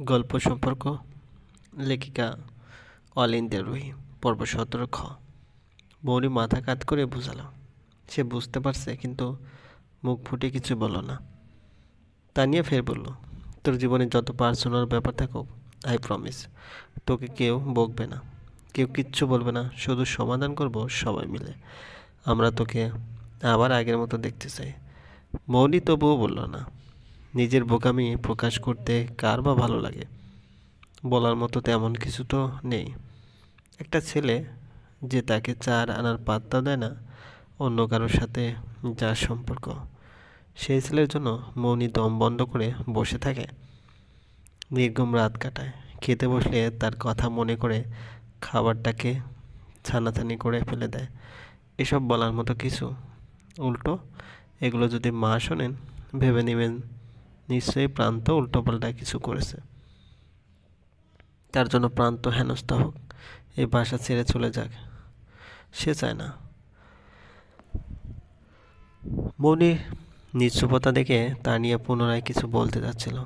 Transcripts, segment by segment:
গল্প সম্পর্ক, লেখিকা অল ইন্ডিয়া রুহি পর্ব সতেরো খ। মৌরি মাথা কাত করে বুঝালো। সে বুঝতে পারছে, কিন্তু মুখ ফুটে কিছু বলল না। তানিয়া ফের বলল, তোর জীবনে যত পার্সোনাল ব্যাপার থাকুক আই প্রমিস তোকে কেউ বকবে না। কেউ কিচ্ছু বলবে না, শুধু সমাধান করব সবাই মিলে। আমরা তোকে আবার আগের মতো দেখতে চাই। মৌনি তবুও বলল না। নিজের বোকামি প্রকাশ করতে কার বা ভালো লাগে? বলার মতো তেমন কিছু তো নেই। একটা ছেলে যে তাকে চার আনার পাত্তা দেয় না, অন্য কারোর সাথে যার সম্পর্ক, সেই ছেলের জন্য মৌনি দম বন্ধ করে বসে থাকে। নির্গম রাত কাটায়। খেতে বসলে তার কথা মনে করে খাবারটাকে ছানাছানি করে ফেলে দেয়। এসব বলার মতো কিছু। উল্টো, এগুলো যদি মা শোনেন, ভেবে নেবেন নিশ্চয়ই প্রান্ত উল্টোপাল্টা কিছু করেছে। তার জন্য প্রান্ত হেনস্থা হোক এই বাসা ছেড়ে চলে যাক। সে চায় না। মনির নিশ্চুপতা দেখে তানিয়া পুনরায় কিছু বলতে যাচ্ছিল।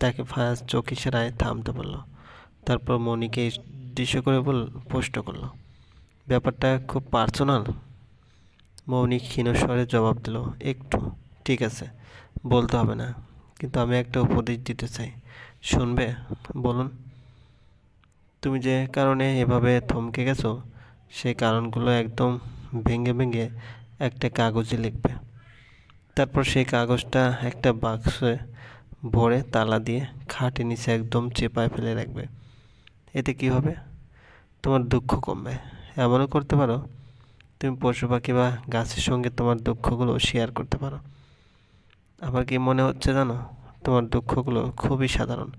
তাকে ফায়াজ চোখ ইশারায় থামতে বলল। তারপর মনিকে দৃশ্য করে বল, প্রশ্ন করল, ব্যাপারটা খুব পার্সোনাল? মৌনি ক্ষীণ স্বরে জবাব দিল, একটু, ঠিক আছে, বলতে হবে না। কিন্তু আমি একটা উপদেশ দিতে চাই। শুনবে? বলুন। তুমি যে কারণে এভাবে থমকে গেছো সেই কারণগুলো একদম ভেঙে ভেঙে একটা কাগজে লিখবে। তারপর সেই কাগজটা একটা বাক্সে ভরে তালা দিয়ে খাটের নিচে একদম চেপায় ফেলে রাখবে। এতে কি হবে? তোমার দুঃখ কমবে। এমনও করতে পারো। তুমি পশু পাখি বা গাছের সঙ্গে তোমার দুঃখগুলো শেয়ার করতে পারো। আমার কি মনে হচ্ছে জানো? তোমার দুঃখগুলো খুবই সাধারণ।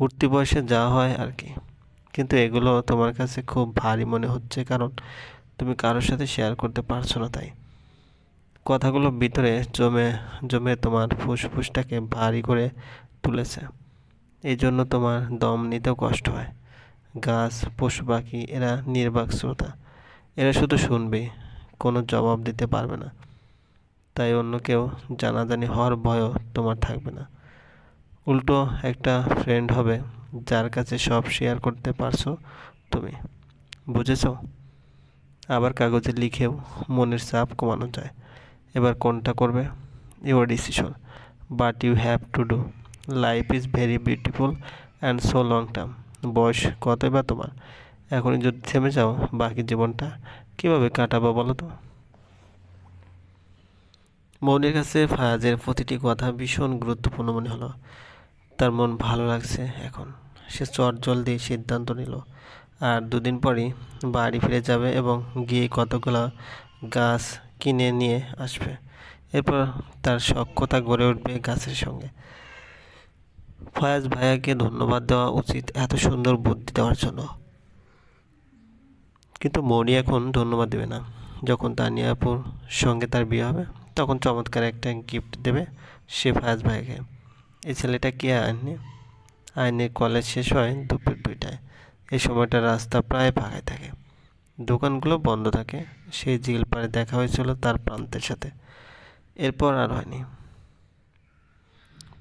উঠতি বয়সে যা হয় আর কি। কিন্তু এগুলো তোমার কাছে খুব ভারী মনে হচ্ছে কারণ তুমি কারোর সাথে শেয়ার করতে পারছ না তাই। কথাগুলো ভিতরে জমে জমে তোমার ফুসফুসটাকে ভারী করে তুলেছে। এই জন্য তোমার দম নিতেও কষ্ট হয়। গাছ পশু পাখি এরা নির্বাক শ্রোতা। এরা শুধু শুনবে, কোনো জবাব দিতে পারবে না। তাই অন্য কেউ জানাজানি হওয়ার ভয়ও তোমার থাকবে না। উল্টো একটা ফ্রেন্ড হবে যার কাছে সব শেয়ার করতে পারছ তুমি। বুঝেছ? আবার কাগজে লিখেও মনের চাপ কমানো যায়। এবার কোনটা করবে? Your decision but you have to do life is very beautiful and so long term বয়স কতই বা তোমার? এখনই যদি থেমে যাও বাকি জীবনটা, কীভাবে কাটাবো বলো তো? মৌনের কাছে ফায়াজের প্রতিটি কথা ভীষণ গুরুত্বপূর্ণ মনে হলো। তার মন ভালো লাগছে এখন। সে চট জলদি সিদ্ধান্ত নিল। আর দুদিন পরই বাড়ি ফিরে যাবে এবং গিয়ে কতগুলো গাছ কিনে নিয়ে আসবে। এরপর তার সক্ষতা গড়ে উঠবে গাছের সঙ্গে। ফয়াজ ভাইয়াকে ধন্যবাদ দেওয়া উচিত এত সুন্দর বুদ্ধি দেওয়ার জন্য। কিন্তু মৌরি এখন ধন্যবাদ দেবে না। যখন তানিয়াপুর সঙ্গে তার বিয়ে হবে তখন চমৎকার একটা গিফট দেবে সে ফায়াজ ভাইকে। এই ছেলেটা কে আইনি? আইনের কলেজ শেষ হয় দুপুর দুইটায়। এই সময়টা রাস্তা প্রায় ফাঁকাই থাকে। দোকানগুলো বন্ধ থাকে। সেই ঝিল পাড়ে দেখা হয়েছিল তার প্রান্তের সাথে। এরপর আর হয়নি।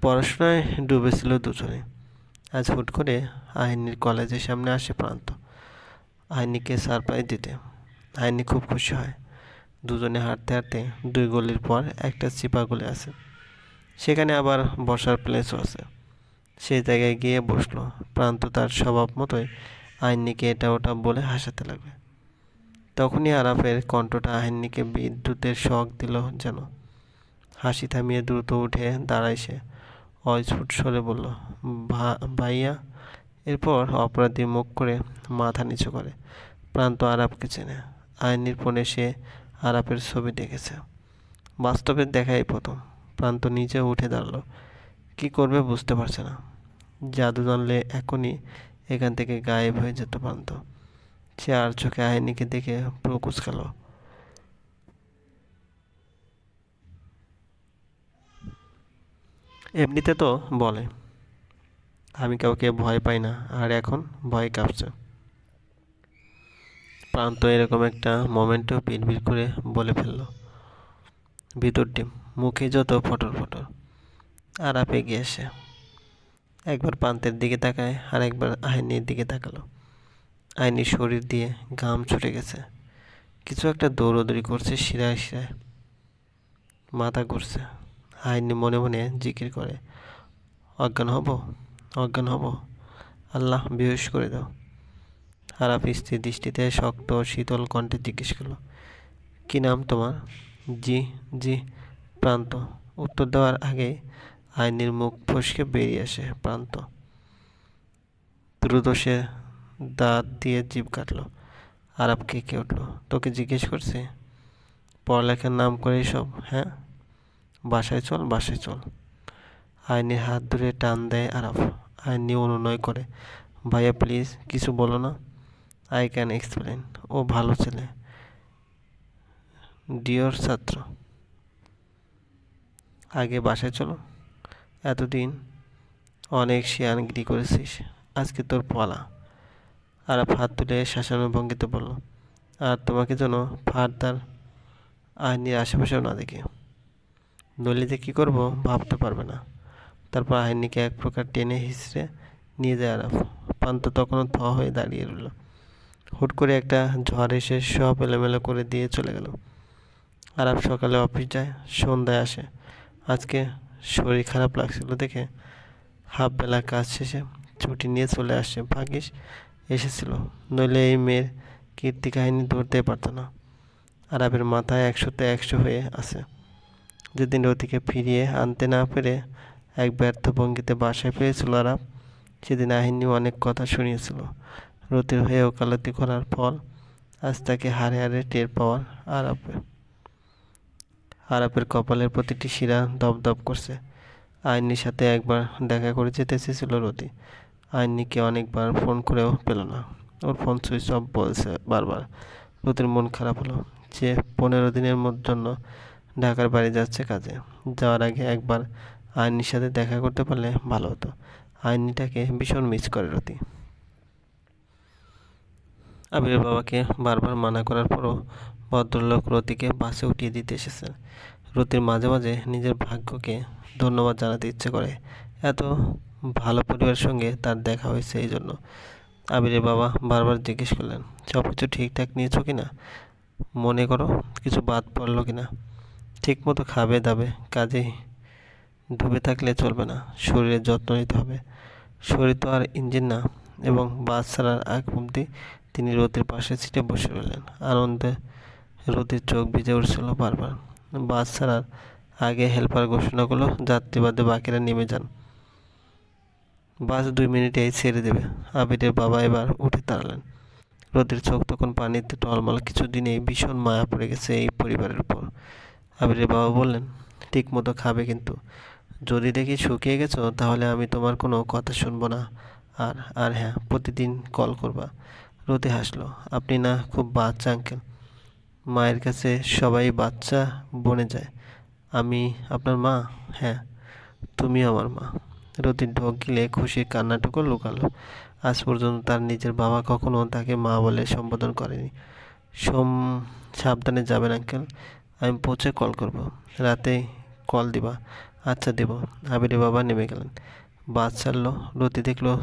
পড়াশোনায় ডুবেছিল দুজনে। আজ হুট করে আইনির কলেজের সামনে আসে প্রান্ত। আইনিকে সারপ্রাইজ দিতে। আইনি খুব খুশি হয়। দুজনে হাঁটতে হাঁটতে দুই গলির পর একটা চিপা গলি আছে। সেখানে আবার বসার প্লেসও আছে। সেই জায়গায় গিয়ে বসল। প্রান্ত তার স্বভাব মতোই আইনিকে এটা ওটা বলে হাসাতে লাগবে। তখনই আরাফের কণ্ঠটা আইনিকে বিদ্যুতের শখ দিল যেন। হাসি থামিয়ে দ্রুত উঠে দাঁড়ায় সে। অস্ফুট স্বরে বলল ভাইয়া। এরপর অপরাধী মুখ করে মাথা নিচু করে। প্রান্ত আরাপকে চেনে। আইনির ফোনে সে আরাপের ছবি দেখেছে। বাস্তবে দেখাই প্রথম। প্রান্ত নিচে উঠে দাঁড়াল। কী করবে বুঝতে পারছে না। জাদু জানলে এখনই এখান থেকে গায়েব হয়ে যেত প্রান্ত। সে আর চোখে আইনিকে দেখে প্রকুচ খেল এমনিতে তো বলে, আমি কাউকে ভয় পাই না, আর এখন ভয় কাঁপছে। প্রান্ত এরকম একটা মোমেন্টও পিটবিট করে বলে ফেলল। ভিতর ডিম, মুখে যত ফটর ফটর। আর আপে গিয়ে এসে একবার প্রান্তের দিকে তাকায় আর একবার আইনির দিকে তাকালো। আইনির শরীর দিয়ে ঘাম ছুটে গেছে। কিছু একটা দৌড়দৌড়ি করছে, শিরায় শিরায় মাথা ঘুরছে। আইনি মনে মনে জিকির করে, অজ্ঞান হব অজ্ঞান হব। আল্লাহ, বেহুশ করে দাও। আরাফ স্ত্রীর দৃষ্টিতে শক্ত, শীতল কণ্ঠে জিজ্ঞেস করল, কী নাম তোমার? জি জি, প্রান্ত। উত্তর দেওয়ার আগে আইনির মুখ ফসকে বেরিয়ে আসে প্রান্ত। দ্রুত দাঁত দিয়ে জিভ কাটলো। আরাপ কেঁকে উঠল? তোকে জিজ্ঞেস করছে। পড়ালেখার নাম করে সব হ্যাঁ? বাসায় চল বাসায় চল। আইনির হাত ধরে টান দেয় আরাফ আইনি অনুনয় করে, ভাইয়া, প্লিজ, কিছু বলো না। আই ক্যান এক্সপ্লেন ও ভালো ছেলে। ডিওর ছাত্র, আগে বাসায় চলো। এতদিন অনেক শিয়ানগিরি করেছিস। আজকে তোর পালা। আর হাত তুলে শাসানোর ভঙ্গিতে বলল, আর তোমাকে যেন ফারদার আইনির আশেপাশেও না দেখি। নলিতে কী করব ভাবতে পারবে না। তারপর আইনিকে এক প্রকার টেনে হিসড়ে নিয়ে যায় আরাফ। পান্ত তখনও থ হয়ে দাঁড়িয়ে রইল। হুট করে একটা ঝড় এসে সব এলোমেলো করে দিয়ে চলে গেল। আরাফ সকালে অফিস যায়, সন্ধ্যায় আসে। আজকে শরীর খারাপ লাগছিল দেখে হাফ বেলা কাজ শেষে ছুটি নিয়ে চলে আসে। ভাগ্যিস এসেছিল, নইলে এই মেয়ের কীর্তি কাহিনী ধরতে পারতো না। আরবের মাথায় একশোতে একশো হয়ে আছে। যেদিন রতিকে ফিরিয়ে আনতে না পেরে এক ব্যর্থ ভঙ্গিতে বাসায় ফিরেছিল আরাব সেদিন আহিনী অনেক কথা শুনিয়েছিল। রতির হয়ে ওকালতি করার পর আজ তাকে হারে হারে টের পাওয়ার আরাপে, আরাপের কপালের প্রতিটি শিরা দপদপ করছে। আইনির সাথে একবার দেখা করে যেতে চেয়েছিল রতি। আইনিকে অনেকবার ফোন করেও পেল না। ওর ফোন সুইচ অফ বলছে বারবার। রতির মন খারাপ হলো যে পনেরো দিনের জন্য ঢাকার বাড়ি যাচ্ছে কাজে। যাওয়ার আগে একবার আইনির সাথে দেখা করতে পারলে ভালো হতো। আইনিটাকে ভীষণ মিস করে রতি। আবিরের বাবাকে বারবার মানা করার পরও ভদ্রলোক রতিকে বাসে উঠিয়ে দিতে এসেছেন। রতির মাঝে মাঝে নিজের ভাগ্যকে ধন্যবাদ জানাতে ইচ্ছে করে। এত ভালো পরিবারের সঙ্গে তার দেখা হয়েছে এই জন্য। আবিরের বাবা বারবার জিজ্ঞেস করলেন, সব কিছু ঠিকঠাক নিয়েছো কি না? মনে করো কিছু বাদ পড়ল কি না? ঠিক মতো খাবে দাবে কাজেই ডুবে থাকলে চলবে না, শরীরের যত্ন নিতে হবে। শরীর তো আর ইঞ্জিন না, এবং বাস ছাড়ার আগ অবধি তিনি রোদের পাশে সিটে বসে রইলেন। আনন্দে রোদের চোখ ভিজে উঠছিল বারবার। বাস ছাড়ার আগে হেল্পার ঘোষণা করল, যাত্রীবাদে বাকিরা নেমে যান। বাস দুই মিনিটেই ছেড়ে দেবে। আবিরের বাবা এবার উঠে দাঁড়ালেন। রোদের চোখ তখন পানিতে টলমল। কিছুদিনেই ভীষণ মায়া পড়ে গেছে এই পরিবারের উপর। আবিরের বাবা বললেন ঠিক মতো খাবে কিন্তু। যদি দেখি শুকিয়ে গেছো, তাহলে আমি তোমার কোনো কথা শুনব না। আর আর হ্যাঁ প্রতিদিন কল করবা। রোদে হাসলো। আপনি না খুব বাচ্চা, আঙ্কেল। মায়ের কাছে সবাই বাচ্চা বনে যায়। আমি আপনার মা? হ্যাঁ তুমি আমার মা। রতির ঢোক গিলে খুশির কান্নাটুকু লুকালো। আজ পর্যন্ত তার নিজের বাবা কখনো তাকে মা বলে সম্বোধন করেনি। সোম, সাবধানে যাবেন, আঙ্কেল। আমি পৌঁছে কল করব। রাতে কল দিবা। আচ্ছা দেব। আবিরের বাবা নেমে গেলেন। বাস ছাড়লো। রতি দেখল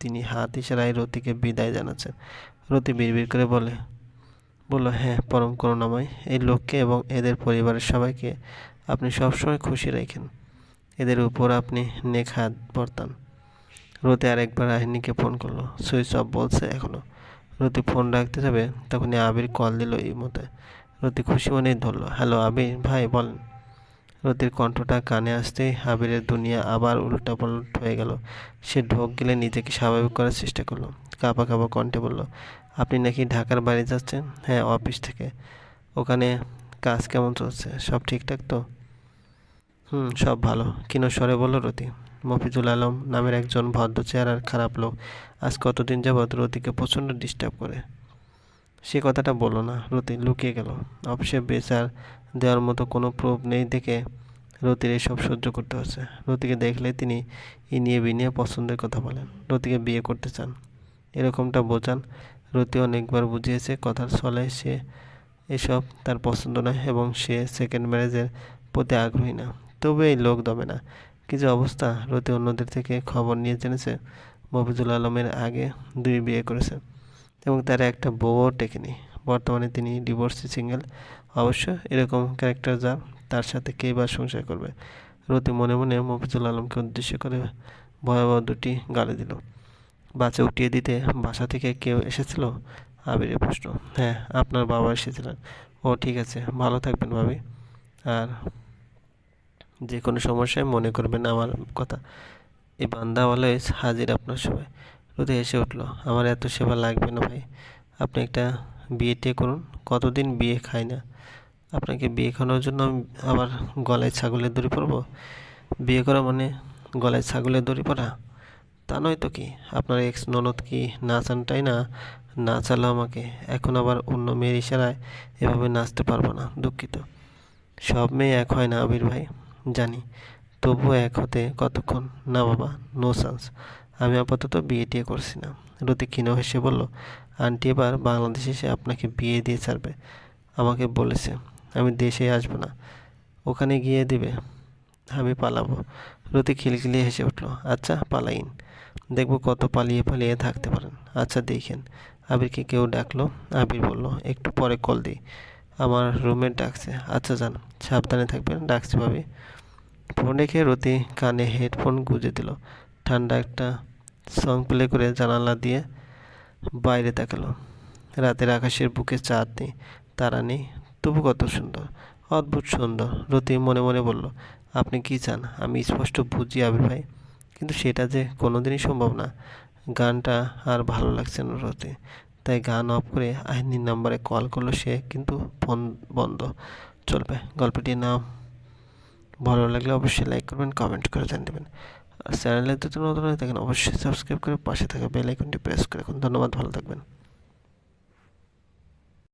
তিনি হাত ইশারায় রতিকে বিদায় জানাচ্ছেন। রতি বিড়বিড় করে বলে, বলল হ্যাঁ পরম করুণাময়, এই লোককে এবং এদের পরিবারের সবাইকে আপনি সবসময় খুশি রাখেন। এদের উপর আপনি নেক হাত বর্তান। রতি আরেকবার আহিনীকে ফোন করল। সুইচ অফ বলছে এখনও রতি ফোন রাখতে যাবে, তখনই আবির কল দিল এই মতে রতি খুশি মনেই ধরলো, হ্যালো আবির, ভাই, বলেন। রতির কণ্ঠটা কানে আসতেই আবিরের দুনিয়া আবার উল্টা পাল্ট হয়ে গেল। সে ঢোক গেলে নিজেকে স্বাভাবিক করার চেষ্টা করল। কাঁপা কাঁপা কণ্ঠে বলল, আপনি নাকি ঢাকার বাড়ি যাচ্ছেন? হ্যাঁ অফিস থেকে। ওখানে কাজ কেমন চলছে? সব ঠিকঠাক তো? হুম, সব ভালো। কিনস্বরে বলল রতি। মফিজুল আলম নামের একজন ভদ্র চেহারার খারাপ লোক আজ কতদিন যাবৎ রতিকে প্রচণ্ড ডিস্টার্ব করে? সে কথাটা বলল না। রতি লুকিয়ে গেল। অফিসে বেচার দেওয়ার মতো কোনো প্রুফ নেই দেখে রতির এসব সহ্য করতে হচ্ছে। রতিকে দেখলে তিনি ই ইনিয়ে বিনিয়ে পছন্দের কথা বলেন। রতিকে বিয়ে করতে চান। এরকমটা বোঝান রতি অনেকবার বুঝিয়েছে কথার ছলে সে এসব তার পছন্দ নয় এবং সে সেকেন্ড ম্যারেজের প্রতি আগ্রহী না। তবে এই লোক দমে না। কি যে অবস্থা? রতি অন্যদের থেকে খবর নিয়ে জেনেছে। মফিজুল আলমের আগে দুই বিয়ে করেছে। এবং তার একটা বউও টেকেনি বর্তমানে তিনি ডিভোর্সি সিঙ্গেল অবশ্য এরকম ক্যারেক্টার যা, তার সাথে কে বা সংসার করবে? রতি মনে মনে মফিজুল আলমকে উদ্দেশ্য করে ভয়াবহ দুটি গালি দিল। বাচ্চা উঠিয়ে দিতে বাসা থেকে কেউ এসেছিল? আবিরের প্রশ্ন। হ্যাঁ আপনার বাবা এসেছিলেন। ও ঠিক আছে, ভালো থাকবেন ভাবি। আর যে কোনো সমস্যায় মনে করবেন আমার কথা। এই বান্দা অলওয়েজ হাজির আপনার সবাই। রোদে এসে উঠল, আমার এত সেবা লাগবে না ভাই। আপনি একটা বিয়ে টিয়ে করুন। কতদিন বিয়ে খাই না? আপনাকে বিয়ে খাওয়ানোর জন্য আমি আবার গলায় ছাগলের দড়ি পরব? বিয়ে করা মানে গলায় ছাগলের দড়ি পরা? তা নয় তো কি? আপনার এক্স ননদ কি নাচানটাই না? নাচালো আমাকে। এখন আবার অন্য মেয়ের ইশারায় এভাবে নাচতে পারব না, দুঃখিত। সব মেয়ে এক হয় না আবির ভাই, জানি। তবুও এক হতে কতক্ষণ? না বাবা নো চান্স আমি আপাতত বিয়ে টিয়ে করছি না। রতি ক্ষীণ হেসে বলল, আন্টি, এবার বাংলাদেশে এসে আপনাকে বিয়ে দিয়ে ছাড়বে। আমাকে বলেছে, আমি দেশে আসব না, ওখানে গিয়ে দিবে, আমি পালাবো। রতি খিলখিলিয়ে হেসে উঠল আচ্ছা পালাইন। দেখব কত পালিয়ে পালিয়ে থাকতে পারেন। আচ্ছা দেখেন। আবিরকে কেউ ডাকলো, আবির বলল, একটু পরে কল দিই। আমার রুমমেট ডাকছে। আচ্ছা যান, সাবধানে থাকবেন, ডাকছি ভাবি। ফোন রেখে রতি কানে হেডফোন গুঁজে দিল। ঠান্ডা একটা সং প্লে করে জানালা দিয়ে বাইরে তাকালো। রাতের আকাশের বুকে চাঁদ নেই তারা নেই তবু কত সুন্দর, অদ্ভুত সুন্দর। রতি মনে মনে বলল, আপনি কি চান? আমি স্পষ্ট বুঝি আবির ভাই, কিন্তু সেটা যে কোনোদিনই সম্ভব না। গানটা আর ভালো লাগছে না রতি। তাই গান অফ করে আইনির নাম্বারে কল করল সে, কিন্তু ফোন বন্ধ। চলবে গল্পটির নাম ভালো লাগলে অবশ্যই লাইক করবেন কমেন্ট করে জানিয়ে দেবেন। চ্যানেলে যদি নতুন হয়ে থাকেন অবশ্যই সাবস্ক্রাইব করে পাশে থাকা বেল আইকনটি প্রেস করে রাখুন। ধন্যবাদ, ভালো থাকবেন।